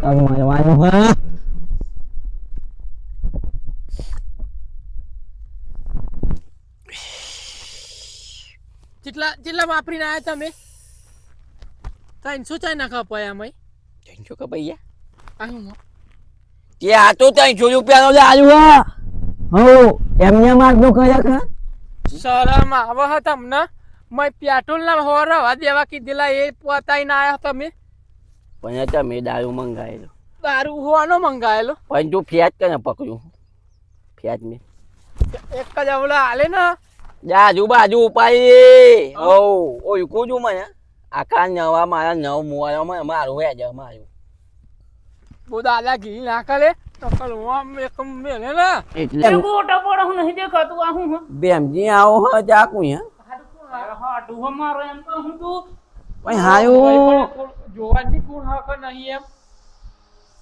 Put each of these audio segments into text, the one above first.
તારું મારવાનું હા જેટલા જેટલા વાપરીને આવ્યા તમે? ત્રણસો ચાઈ નાખવા પડ્યા અમે? ત્રણસો કે ભૈયા આનું તે આ તો ત્રણસો રૂપિયાનો લાલુ હા. હો એમને મારતો કયા કા શરમ આવે હતા તમને? મેં પેટ્રોલ ના હોર રવા દેવા કીધેલા એ પોતાઈને આયા તમે? પણ તમે દારૂ મંગાવેલો દારૂ હોવાનો મંગાવેલો પણ તું ફિયાત કને પકડ્યું. ફિયાજ મેં. એક જ આવલા હાલે ને? બાજુ બાજુ ઉપાડી ઓ ઓળખું છું મને. આખા નવા મારા નવ મુવાળામાં મારું વેજ મારું. બહુ દાદા ઘી નાખે લે બેમજી આવો હ ચાકુ હા ડૂહો મારો એમ તો હું તું. હાયું જોવાની કોણ હક નહીં એમ?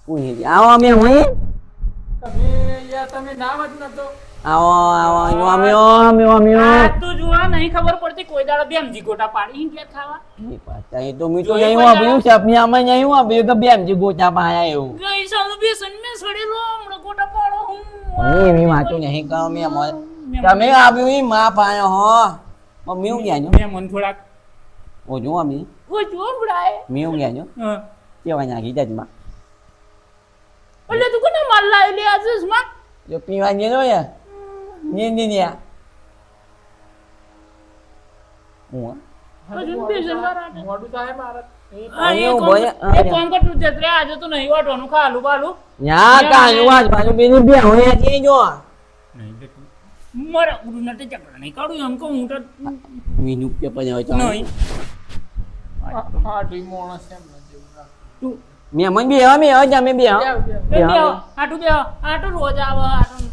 કોઈ આવો અમે હું તમે યાર તમે નામ જ નતો. આવો આવો આવો અમે અમે અમે આ તો જોવા નહીં ખબર પડતી કોઈ દાડો બેમજી ગોટા પાડી કે ખાવા. એ તો મીઠું નહીં વાપર્યું સપનામાં નહીં વાપર્યું કે બેમજી ગોટા પાયા એવું. ગઈ સાલ બેસન મે સડેલો હમણો ગોટા પાડો હું નહીં એવી વાતો નહીં કહો મે મોલ તમે આવ્યું ઈ માં પાયો હો. મમ્મી હું ગયા મે મન થોડાક ઓ જો અમે. કોમ કર તું જત્રે આજે તો નહીં વાટવાનું ખાલું બાલું. યા કાનું આજ બાજુ બેની બે હોય છે જો. મારા ગુરુ નટે ચકડા નહીં કાઢું એમ કહું હું તો. ડી મોણસ એમ જેવું ના. મન બે હવે અજા મેં બે આટું રોજ આવે આટું.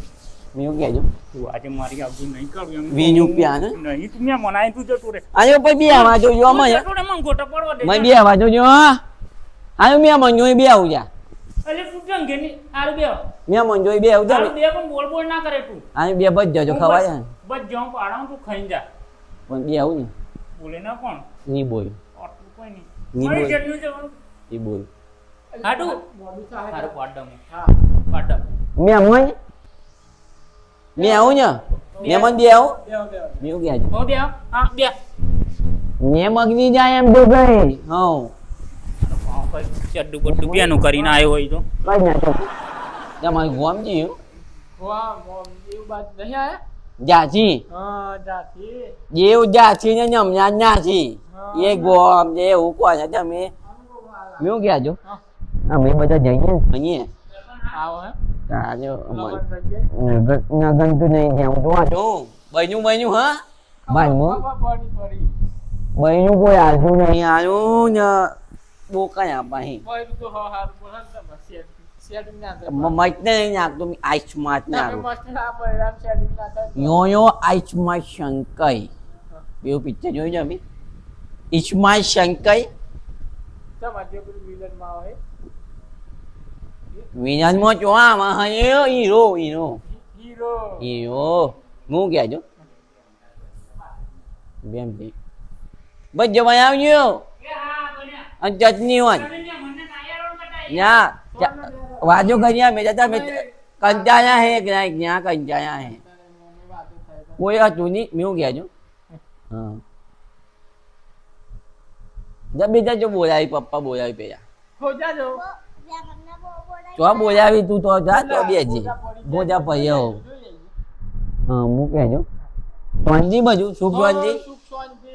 મે હું કહેજો તું આજે મારી આગળ નહીં કાઢું એમ. વીસ રૂપિયા ને નહીં તું મેં મનાય તું જતું રે આયો પર બે આવા જોજો અમે જતું રે મને ગોટા પડવા દે મન બે આવા જોજો આયો મે મન જોઈ બે આવું જા. એટલે તું જંગે ની આરું બે. મે મન જોઈ બે આવું જા. બે પણ બોલ બોલ ના કરે તું. આયો બે બજ જજો ખવાય ને બસ જાઉં તું ખાઈ જા. પણ બે આવું ને. બોલે ના કોણની ની જેટલું ની બોલ? હાટું? મોડું પાડમ હા. પાડમ મે મન મે આવું ને મે મન બે આવું. મે હું આજ હો બે હા બે. મે મગની જાય એમ તો ગઈ હા ચડ્ડુ બડ્ડુ બેનું કરીને આવ્યો હોય તો. કઈ ના તો તમારું ગોમ જી વાહ બાદ નહીં આયા જાજી. હા જાજી. જેવ જાજી ને જમના નાસી એ ગોમ જે એવું કોને તમે મ્યુ ગયા જો? અમે બધા જઈએ અહીંયા આવો હે. તાજો લગન થઈ જાય નગન તો નહીં જાઉં તો વાંચો બન્યું બન્યું હા? પડી બન્યું કોઈ આજુ નહીં. આજુ ને બહુ કઈ આપા પડી તો હા હારું બોલ ને તમે શેર શેરિંગ ના થાય. મત નહીં નાખતો આઈસ માત તમે ના મસ્ત ના પડ્યા શેરિંગ ના થાય. યો યો આઈસમાં શંકઈ બેવ પિક્ચર જોયું છે અમે જે માં આવે? વિનાનમાં જોવામાં હયો હીરો હીરો. હીરો. હીરો. હું કહેજો બેમથી બસ જમાઈ આવજો. અને ચટણી હોય. ના વાજો કર્યા મેં જતા મેં કંચાયા હે ક્યાં કંચાયા હે? કોઈ હતું નહીં. મેં કહેજો હા. જા બીજા જો બોલાવી પપ્પા બોલાવી પેલા. હો જાજો. તો બોલાવી તું તો જા તો બેજી ગોજા પડ્યો હા હું કહેજો. શાંતિ બાજુ સુખ સુખ શાંતિ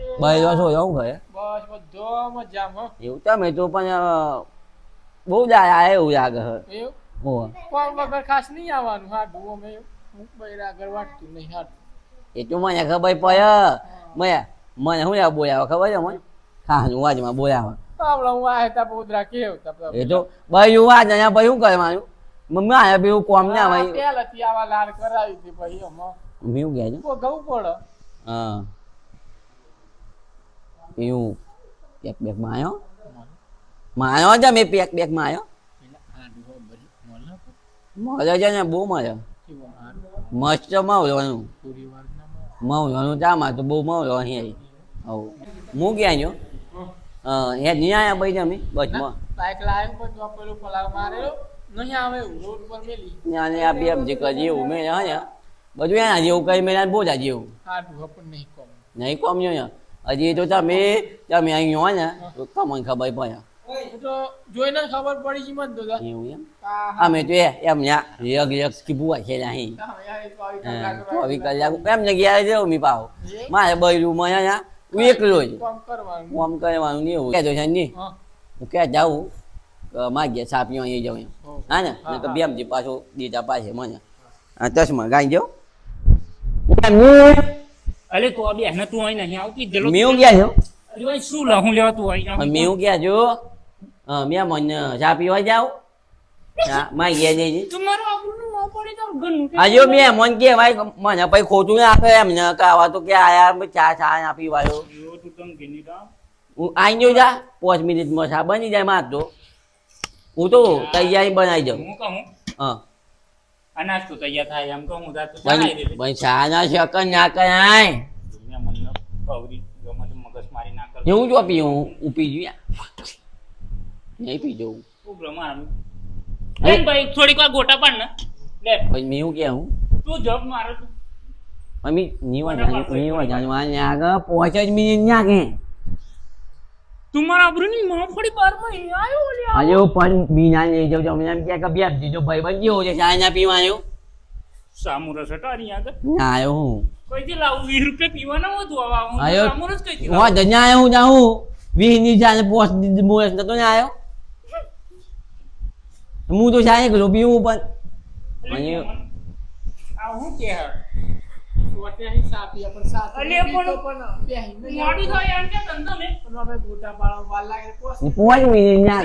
છો હું ઘરે બસ બધો મજામાં. એવું તમે તો પણ બહુ બહુ દાયા એવું લાગે હે એવું. કોણ વગર ખાસ નહીં આવવાનું હા ડુઓ મેં હું બૈરા આગળ વાટતું નહીં હા એ તો મને ખબર પડે મને મને શું આ બોલાવે ખબર છે મને? હા હું વાજમાં બોલાવે. આયા એ તો ભાઈ હું વાજ અહીંયા ભાઈ શું કરવાનું મમ્મી આયા પેલું કોમ ને આવા લાડ કરાવી હતી ભાઈ ગવું પડે. હા. એવું. પેક બેકમાં આવ્યો માયો જ મેં પેક બેકમાં આવ્યો મળે છે ને બહુ મળે. મસ્ત મળવાનું મળવાનું ચામાં તો બહુ મળો અહીં હવ હું ક્યાં ગયો? અ, હે નહીં આયા ભાઈ તમે બસમાં બાઈક લાઈન પણ જો પેલું પલાવ મારેલો નહીં આવે રોડ પર મેલી. ત્યાં આ બે જે કરી એવું હા યા. બધું જેવું કઈ મેં બોલા જેવું. હાડું હપન નહીં કોમ. નહીં કોમ્યો યા હજી તો તમે તમે અહીં હોય ને તો તમને ખબર પડે. તો જોઈને ખબર પડી છે મને તો તો. એવું એમ? અમે તો એ એમ ન્યા યગ યગ કીધું છે અહીં. હા, તો હા, ચોવીસ કલાક એમ જગ્યાએ જવું મી પાવ મારે બૈરું માં અહીંયા હું એકલો છું હું આમ કરવાનું નહીં હું ક્યાં જોઈશ નહીં હું ક્યાં જાઉં? માગ ગયા પીવા અહીં જાઉં એમ. હા. ને? તો. બેમજી પાછું દીધા પાસે મને. હા ચશ્મા ગાઈ જાઉં મેં અલે તો બે ને તું અહીં નહીં આવતી જલો. હું ગયા છો? શું લેવા તું અહીં મેં ગયા છો? મેં મને પીવા જાઉં. હા જઈ તો હજુ મે મન કે ભાઈ મને પછી ખોટું ના એમ ને કાવા તો કે આયા મેં ચા ચા ના પીવાયો જો તું તમ ઘેની રામ. હું આઈ ગયો જા 5 મિનિટમાં ચા બની જાય માર તો. હું તો તૈયારી બનાવી દઉં. હું કહું? હા. અનાજ તો તૈયાર થાય એમ કહું તો તું દે. પણ ચા ના શકન ના કરાય. મને મગજ મારી ના કર. હું જો પી હું ઉપી જઉં નહીં પી જવું ઓ બ્રહ્મા એમ ભાઈ થોડીક વાર ગોટા પણ ને. લે. પછી મેં હું કે તું જબ મારો તું નીવા નીવા આગળ જ મિનિટ કે આવ્યો પણ બીના લઈ જાઉં તમે એમ કે બે દીધો ભાઈ બન જેવો છે ચા ના પીવાનું. સામુરસ હટારી આગળ. ના આવ્યો હું. કઈથી લાવું વીસ રૂપિયા પીવાના હોતું હવે હું સામુરસ કઈથી હું ધન્યા આવ્યો હું જાઉં વીસની ચા પોસ મોરસ નતો ને આવ્યો. હું તો ચા એકલો પીવું પણ. લાવું? આ હું કે હે? નહીં પાંચ મિનિટ ના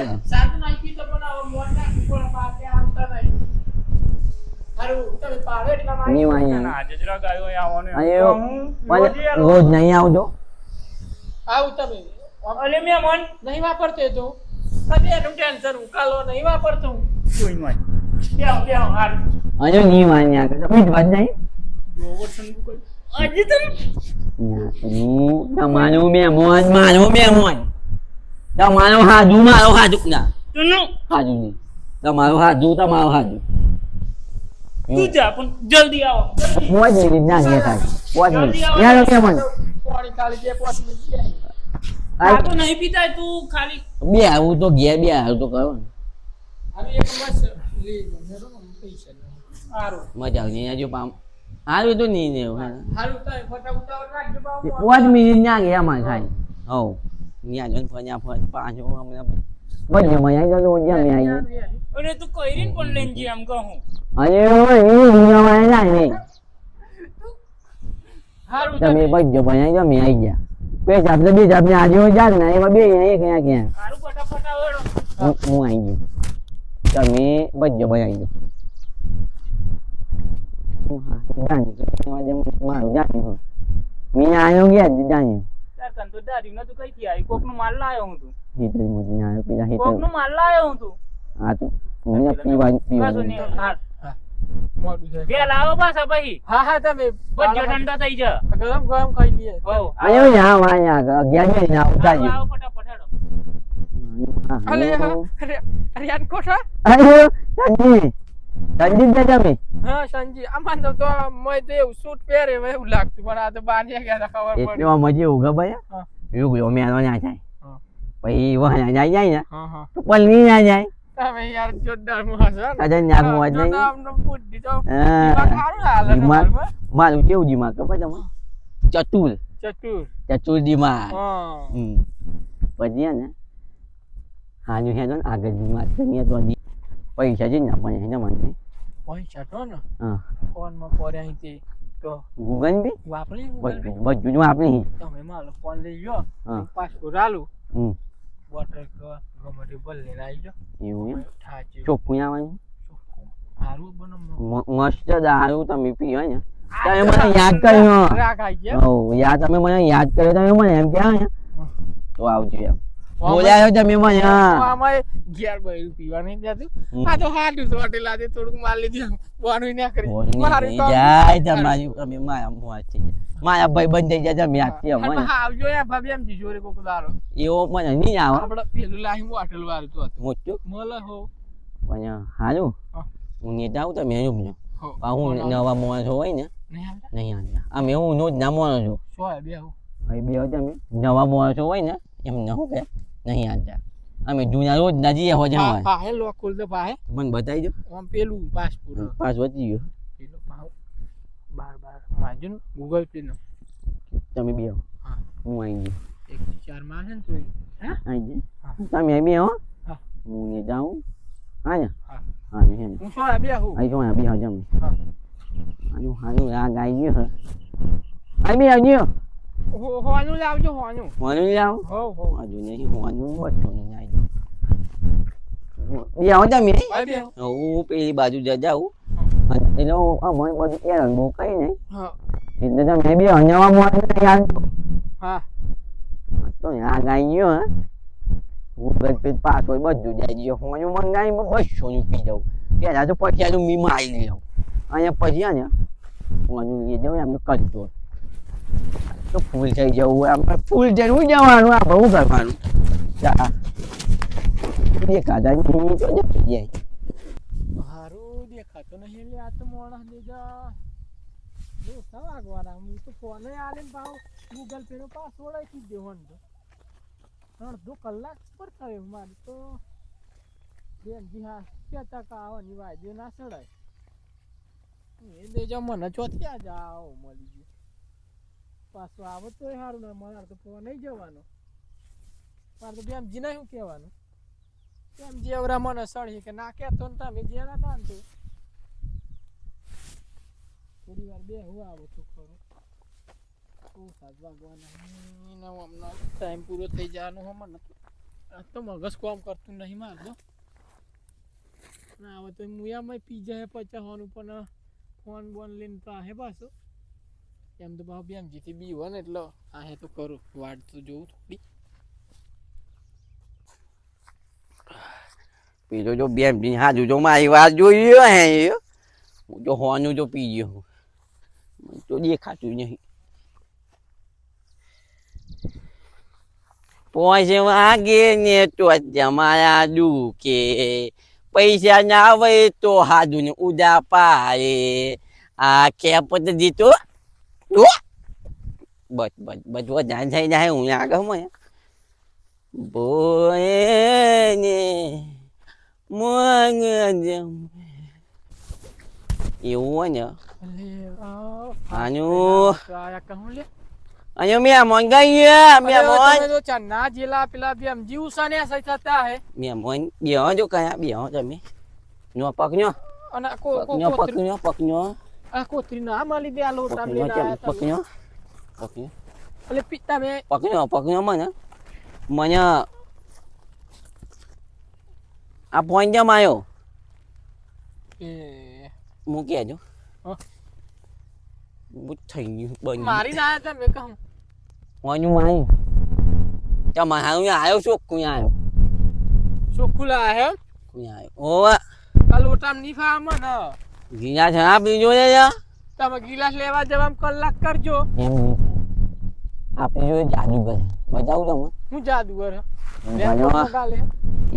નહીં નહીં નહીં રોજે નહીં આવજો આવું તમે અલે મેં મન નહીં વાપરતો તો ટેન્શન ઉકાલો નહીં વાપરતો હું જોઈ હાર માન્યા કે તમે વાત સંગુ કોઈ તો હું તમારું મહેમાન મારો મહેમાન તમારો હાજુ મારો હાજુ. ના. તું હાજુ નહીં. તમારો હાજુ તમારો હાજુ. તું જા પણ જલ્દી આવો. જલ્દી. પાંચ ના ગયા થાય. પાંચ મિનિટ યાર મહેમાન પાણી ખાલી બે પાંચ મિનિટ આ તો નહીં પીતા તું ખાલી. બે આવું તો ઘેર બે આવું તો કરો એક બસ મજા પામ હારું તો નહીં ને. પાંચ મિનિટ ના ગયા મારે ખાઈ હવ. ત્યાં જઈને ફર્યા ફર પાછો. હમણાં વજ્જે માં આવી જતો વજ્જે મેં આવી અને તું કઈરીન પણ લઈને જી એમ કહું અને એ દુનિયામાં જાય નહીં હારું તમે તમે. વજ્જો આવી મેં આવી ગયા. પેશ બે બીજ ને આજે હોય જાગ ને એમાં બે ક્યાં ક્યાં? સારું ફટાફટ આવેડો હું હું આવી ગયો. તમે વજ્જો પણ આવી જાઓ હું હા જાણી મારું જાણ્યું મેં આવ્યો ગયા જાણ્યું કંતો દારી નતું કઈ થી આવી કોકનું માલ લાયો હું તું. હીટર મોદી ના આવ્યો પેલા કોકનું માલ લાયો હું તું. હા તો મને પીવા પીવા નહીં મોડું છે. બે લાવો પાછા પછી. હા હા તમે બધો ઠંડો થઈ જા ગરમ ગરમ ખાઈ લઈએ. હો આયો યા વાયા અગિયાર ના આવતા આવો ફટાફટ હેડો. અરે અરે અરે kos કોઠા Ayo, સંજી. સંજી દે તમે હા સંજી. આમાં તો તો મેં તો એવું સૂટ પહેરે એવું લાગતું પણ આ તો બાંધી ગયા ખબર પડી. એટલે મજે ઉગા ભાઈ. એવું ગયો મેનો ના જાય. પછી વહા જાય જાય ને તો પલની ના જાય. તમે યાર જોરદાર મોહન છો ને? કદાચ નાક મોજ નહીં. આમનો બુદ્ધિ તો? મારું કેવું દિમાગ ખબર તમે ચતુર. ચતુર. ચતુર દિમાગ. હા. હમ. પછી ને હાજુ હે તો ને આગળ વાત છે તો દી પૈસા છે ને પણ એને મને પૈસા તો ને. હા. ફોનમાં પડ્યા અહીંથી તો ગૂગલ બી? વાપરી બધું જ આપણે તમે મારો ફોન લઈ ગયો. પાસપોર્ટ આલું હમ. વોટર ગમે લઈને આવી જાઓ. એવું ચોખ્ખું આવવાનું મસ્ત દારૂ તમે પીવા ને. તમે મને યાદ કર્યો. ગયા યાદ તમે મને યાદ કર્યો તમે મને એમ ક્યાં તો આવજો એમ. બોલ્યા છો તમે મને હા. ઘેર બૈરું પીવા નહીં જતું આ તો હાટું ચોટેલા છે થોડુંક માર લીધું બોનું ના કરી. બોલની તો જાય તમારી તમે મારા મોં થઈ ભાઈ બંધ થઈ જાય તમે આખી હા, આવજો યાર ભાભી એમ જીજો રે કોક એવો મને નહીં આવે. આપણે પેલું લાહી બોટલ વાળું તો હતું. મોટું? મળે હો. પણ હારું. હું. નેતા આવું તમે હો. હું નવા મોણસો હોય ને નહીં આવતા? નહીં આવતા. નો જ ના માણસ સો બે બે તમે. નવા માણસો હોય ને એમ ન હું કે. નહીં આવતા અમે જૂના રોજ નજીએ હોય હા હા હે લોક ખોલ દે ભાઈ મને બતાવી દો. આમ પેલું પાસપોર્ટ. પાસ વધી ગયો. પેલો ભાવ બાર બાર. માજુન ને ગૂગલ પે નો. તમે બે હા. હું આવી ગયો. એક ચારમાં છે ને તો હે? આવી ગયો. તમે બે હો. હા. હું ને જાઉં. હા ને હા. હા ને હું સો હે બે હું આવી જાઉં બે જમ. હા. આનું હાનું આ ગાઈ ગયો હે. આવી બે આવજો હો હોનું લાવજો હોનું મને જાવ હો હો. હજુ નહીં હોવાનું બચ્ચો નહીં આવી બે આવો. તમે હું પેલી બાજુ જ જાઉં. એટલે આ મને બધું એરન બહુ કઈ નહીં એટલે તમે બે હજાવા મોડું યાર હા. તો આ ગાઈ ગયો હે. બધું જાય ગયો. હું મંગાવી બસો નું પી જાઉં પેલા તો પછી આનું મી મારી આવું અહીંયા પછી ને હું લઈ જાઉં એમને કંટ્રોલ તો ફૂલ થઈ જવું આમ ફૂલ થઈને હું જવાનું આપણે શું કરવાનું ચા બે કાદા તો જતી જાય. હારું, દેખાતો નહીં લે આ તો મોણસ દેજા જો. સા વાગવાના ભાવ ગૂગલ પે પાસવર્ડ આપી દેવાનો તો. અડધો કલાક પર થયો મારે તો. બેનજી હા કહેતા કે આવવાની વાજે ના સડાય. એ દેજો મને ચોથી આ જાઓ મળી પાછો આવો તો સારું ને મારે તો ફોન નહીં જવાનો. મારે તો બેમજી ને શું કહેવાનું? બેમજી જેવરા મને સળી કે ના કહેતો ને તમે જે ના હતા ને તો. થોડી વાર બે હું આવો છું ખરો. શું સાત વાગવાના એના હમણાં ટાઈમ પૂરો થઈ જવાનો હો મને આ તો મગજ કામ કરતું નહીં મારજો ના, હવે તો મુયામાં પી જાય પચાસવાનું પણ ફોન બોન લઈને તો આહે પાછો. એમ તો બાપ એમ જીતી બી હોય ને એટલે આહે તો કરું. વાટ તો જોઉં થોડી. પીજો જો બેમ પી હા જો મારી વાત જોઈ હે હું જો હોવાનું જો પી મને તો દેખાતું નહીં. પૈસા ના આવે તો હાજુ ને ઉદા પાડે. આ કેપ તો જીતો બચ બસ બસ જાય થઈ જાય હું આગળ મને બોને મોંગજમ એવું હોય ને? આનું અને મેં મંગાઈ મેં મોન તો ચન્ના જેલા પેલા બે જીવ સાને સહી થતા હે. મેં મોન બેહો જો કયા તમે. નો પકડ્યો અને કો કો આ કોતરી ના મળી દે આ લોટા પકડ્યો લઈને કેમ આયા તમે પકડ્યો પકડ્યો એટલે પિતા મે પકડ્યો પકડ્યો મને મને આ પોઈન્ટ જમ આવ્યો એ મૂકી આજો હા. બુટ થઈ ગયું બની મારી ના આયા તમે કહું કોનું માયું તમારે હું આવ્યો છું કું આવ્યો ચોખ્ખુલા હે કું આવ્યો ઓવા આ લોટામની ફા મને ગીલા છે આ બીજો લે તમે ગિલાસ લેવા જવામાં કલાક કરજો. એમ નહીં આપણે જો જાદુગર. બતાવું તમે હું જાદુગર હે. હું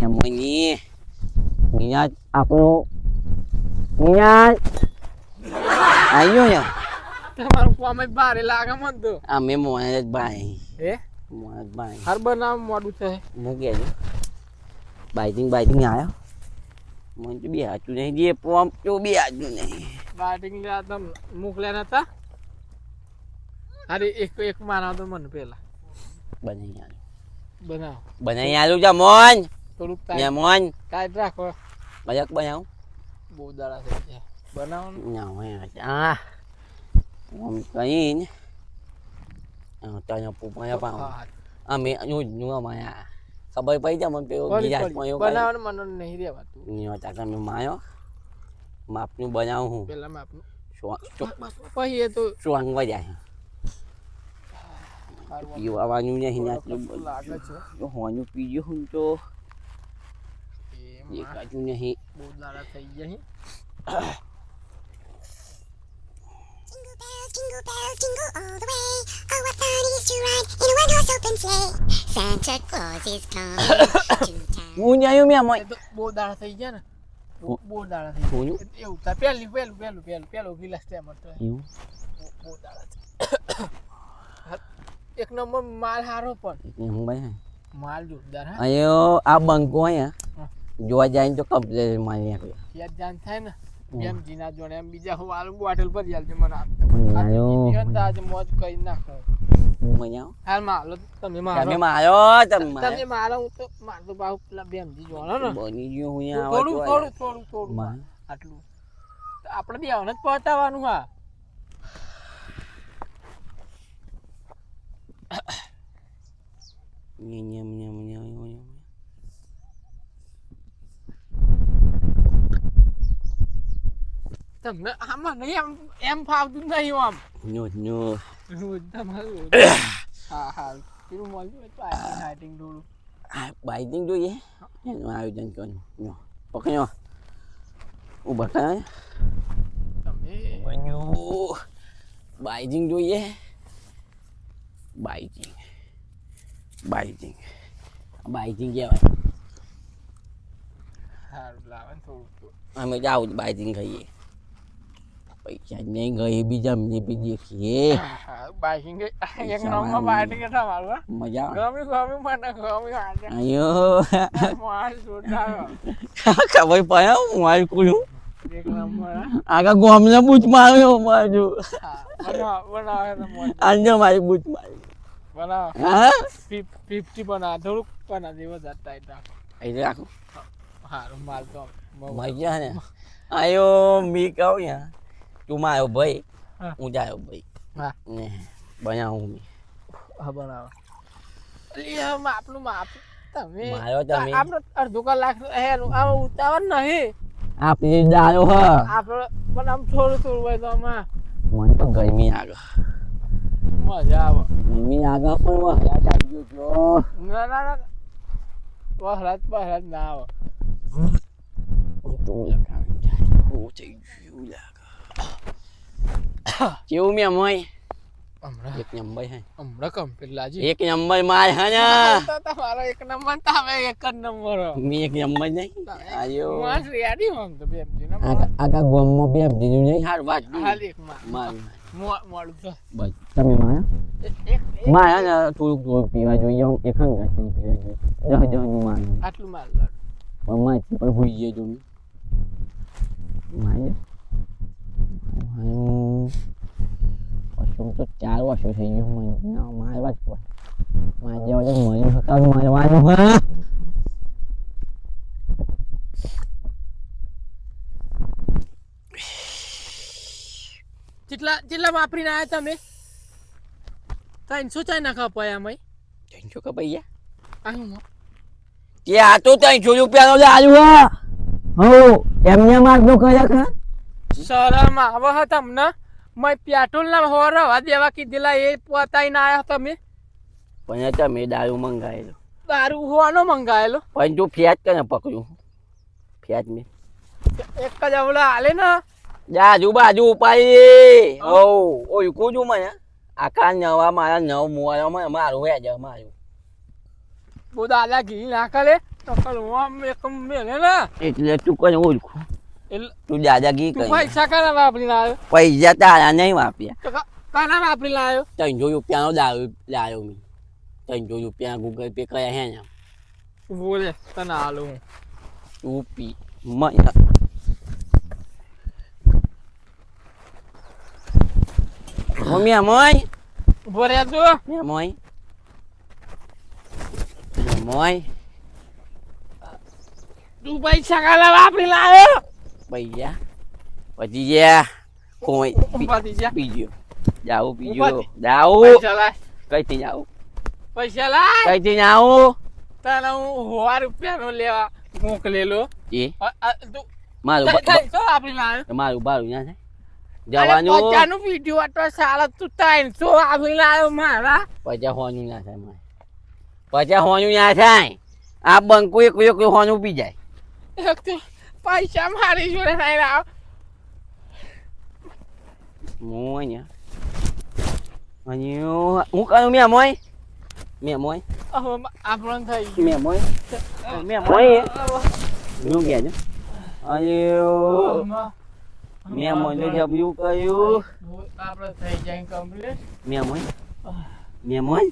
એમ નહીં નિયાજ આપણો નિયાજ આવ્યો ને તમારું કોમે બારે લાગે મન તો. આ મે મોને જ ભાઈ. હે? મોને જ ભાઈ. હર બનામ મોડું છે. મૂકી આજે. બાઈટિંગ બાઈટિંગ આવ્યો મને તો બે હાચું નહીં. જે પોમ તો બે હાચું નહીં. બાટિંગ લે તમ મોકલ્યા નતા. અરે એક એક મારા તો મને પેલા. બનાવી આલું બનાવ. બનાવી આલું જા મોન થોડુંક ટાઈમ મોન કાઈ રાખો. મજાક બનાવ. બહુ દાડા થઈ ગયા. બનાવવાનું? ના હોય આ આમ કહીને તને પૂપાયા હા, અમે હું હું અમાયા ખબર પડી જાય મને પેલો એવું બનાવવાનું મને નહીં રહેવાતું નહીં હોતા તમે માયો. માપનું બનાવું હું. પેલા માપનું. પછી એ તો સ્વાંગ જાય પીવાનું નહીં આટલું લાગે છે. હોવાનું પીજો હું તો. માં નહીં. બહુ દાડા થઈ ગયા. Jingle bells, jingle bells, jingle all the way. Oh, what fun it is to ride in a one-horse open sleigh. Santa Claus is coming to town. હું જાયું મેં એ મોય તો બહુ દાડા થઈ ગયા ને બહુ હું- બહુ દાડા થઈ હું ગયા એવું થાય પહેલી પહેલું પહેલું પહેલું પહેલું ગિલાસ ટેમ હતો એવું બહુ બહુ દાડા થઈ એક નંબર માલ હારો પણ હું ભાઈ માલ જોરદાર હા અહીંયા આ બંકો અહીંયા હા. જોવા જાય ને તો કમ્પ્લેટ મારી નાખ્યો યાદ જાન થાય ને એમ જીના જોડે એમ બીજા હું આલુ બોટલ પર યાદ મને આજે મોજ કરી નાખો. મજા હાલ મારો તમે મારો. તમે મારો તમે તમે મારો. હું તો મારતો બાહુ પેલા બેમજી જોણો ને. બની ગયો હું અહીંયા થોડું થોડું થોડું થોડું. આટલું. આપણે બી આવને જ પહોંચાવાનું હા. ન્યા, ન્યા, ન્યા, ન્યા, ન્યા, ન્યા. તમને આમાં નહીં આમ એમ ફાવતું નહીં આમ નો નો રોજ તમારું હા હા પેલું મળ્યું તો થોડું આ બાઇકિંગ જોઈએ એનું આયોજન કરવાનું નો પકડ્યો ઊભા કરાય તમે બાઇકિંગ જોઈએ બાઇકિંગ બાઇકિંગ બાઇકિંગ કહેવાય સારું લાવે થોડું અમે જાવ બાઇકિંગ ખાઈએ પૈસા નહીં ગઈ બીજા મને બીજી હા બાઇકિંગ એક નંબર વાળું. બાઇકિંગ તમારું મજા ગમી ગમી મને ગમી આજે આયો. માલ જોરદાર. ખબર પડે હું મારું કુયું એક નંબર આગા ગોમને બૂચ માર્યો માજુ બનાવ બનાવે આજે મારી બૂચ મારી બનાવ. હા? ફિફ્ટી બનાવ થોડુંક બનાવ દેવો જતા હતા એટલે રાખો. સારું માલ તો મજા ને. આયો મી કહું યા મારો ભાઈ હા. હું જાયો ભાઈ. હા. ને બનાવું મી હા બનાવો. અલી આ માપનું માપ. તમે મારો તમે. આપણે અડધો કલાક હેરું આ ઉતાવળ નહીં. આપણી દારો હ. આપણે પણ આમ થોડું થોડું હોય તો આમાં મને તો ગરમી આગળ મજા આવે. ગરમી આગળ પણ વહલા ચાલ્યો છો. ના ના ના. વહરાત બહરાત ના આવે. તું લગાવી જાય હું થઈ ગયું લાગે. કેવું મેં મોય એક નંબર હે. હમણાં કમ્પ્લીટ એક નંબર માય હે ને. તો તમારો એક નંબર તમે એક જ નંબર. મી એક નંબર નહીં. આયો. હું આ રેડી તો બેમજી ને આગા આગા ગોમમાં બે દીધું નહીં. હાર વાત હાલ એક માં માર મો- મોડું તો બસ. તમે માયા મારા ને થોડુંક થોડુંક પીવા જોઈએ. હું એક હંગાત નહીં પીવા જોઈએ. દસ દસનું મારું. આટલું માલ લાડુ. પણ હોઈ મારે મારું વોશરૂમ તો વર્ષો થઈ ગયું મને ના મારવા જ પડે. મારે જેવા તો મરી હતા મારવાનું હા કેટલા કેટલા વાપરીને આવ્યા તમે? ત્રણસો ચાઈ નાખવા પડ્યા મય ત્રણસો કે આનું આયું કે આ તો ત્રણસો રૂપિયાનો લાલુ હા. હો એમને મારનો કર્યા ખરા શરમ આવે હતા તમને? મેં પેટ્રોલ ના હો રવા દેવા કીધેલા એ પોતાઈને આયા તમે પણ તમે દારૂ મંગાવેલો. દારૂ હોવાનો મંગાયેલો પણ તું ફ્યાજ કને પકડ્યું? ફ્યાજ મેં. એક જ અવળા હાલે ને. બાજુ બાજુ ઉપાડી ઓ ઓય કુજુ મને. આખા નવા મારા નવ મોવામાં મારું વેજ મારું. બહુ દાદા ઘી નાખે તો કલ હું આમ એક મેલે ને. એટલે તું કોઈ ઓળખું? તું દાદાગીરી કરી પૈસા કાના વાપરી આવ્યો પૈસા તારા નહીં વાપ્યા. કાના વાપરી આવ્યો ત્રણસો રૂપિયાનો દારૂ લાવ્યો મેં. ત્રણસો રૂપિયા ગૂગલ પે કર્યા હે ને. બોલે તને હાલો હું. તું પી મને મમ્મી મોય. ઊભો રહે તું મોય. મોય. તું પૈસા કાલા વાપરી આવ્યો પૈસા પછી ગયા કોઈ પીજો જાઓ પીજો પૈસા લાય કઈથી જાઓ પૈસા લાય કઈથી જાઓ તને હું હોવા રૂપિયાનો લેવા મોકલેલો એ મારું મારું બારું ના થાય જવાનું પચાનું વીડિયો તો સારા તું ત્રણસો આવી લાવ્યો મારા પચા હોનું ના થાય મારે પચા હોનું ના થાય આ બંકુ એક એક હોનું પી જાય પૈસા મારી જોડે નહીં લાવ હું અહીંયા અને હું કરું મેં મોય? મેં મોય? હવે આપણને થઈ ગયું. મેં મોય મેં મોય? હું ગયા છે? અને મેં મોય જબ્યું કર્યું. આપણે થઈ જાય કમ્પ્લીટ મેં મોય? મેં મોય?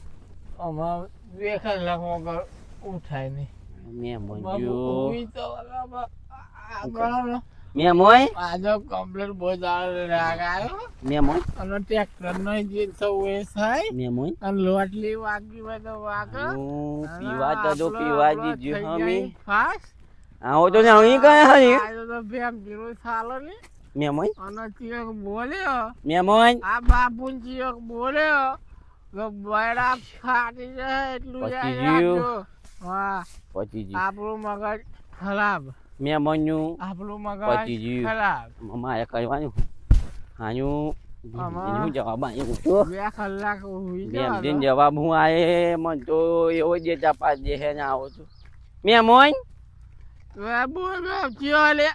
આમાં બે કલાકમાં ઉઠાય નહીં. મેં મોય ઊભી આજો કમ્પ્લીટ બહુ દાડો રાગ આવ્યો મેં મોય? અને ટ્રેક્ટર નો જે સૌએ થાય મેં મોય? અને લોટલી વાગી તો વાગે. પીવા તો તો પીવા દીધું હમી ફાસ્ટ આવો તો નહીં કહે હરી આજે તો ભેમ જીરો સાલો ને. મેં મોય? અને ચિયક બોલ્યો. મેમોય આ બાપુ ચિયક બોલ્યો. તો બડા ફાટી જાય એટલું જાય વાહ પછી જી આપણું મગજ ખરાબ. મેં મન્યું આપણું મગજ. ખરાબ મારે કરવાનું હાયું એનું જવાબ આવ્યો તો બે કલાક જેમ જેમ જવાબ હું આયે મન તો એવો જે હે ને આવો તો મેં મોય બોલ ચિયો લે